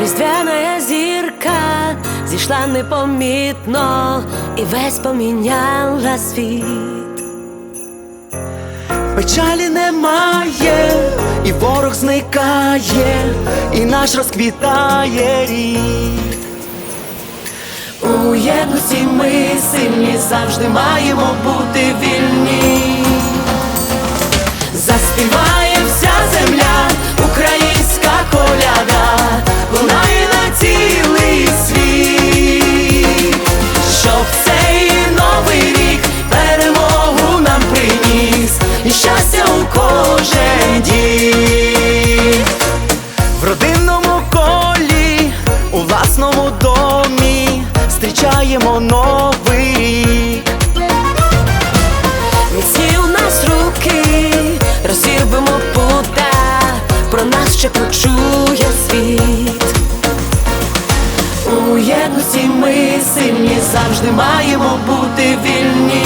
різдвяна зірка зійшла непомітно і весь поміняла світ. Печалі немає, і ворог зникає, і наш розквітає рік. У єдності ми сильні завжди маємо бути вільні. Заспіває вся земля, українська коляда, зустрічаємо новий рік. Міцні у нас руки, розірвемо пута, про нас ще почує світ. У єдності ми сильні завжди маємо бути вільні.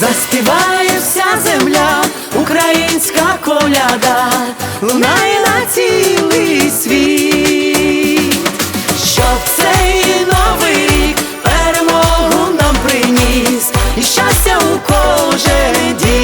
заспіває вся земля, українська коляда, лунає на цілий світ, щоб цей новий рік перемогу нам приніс, і щастя у кожен дім.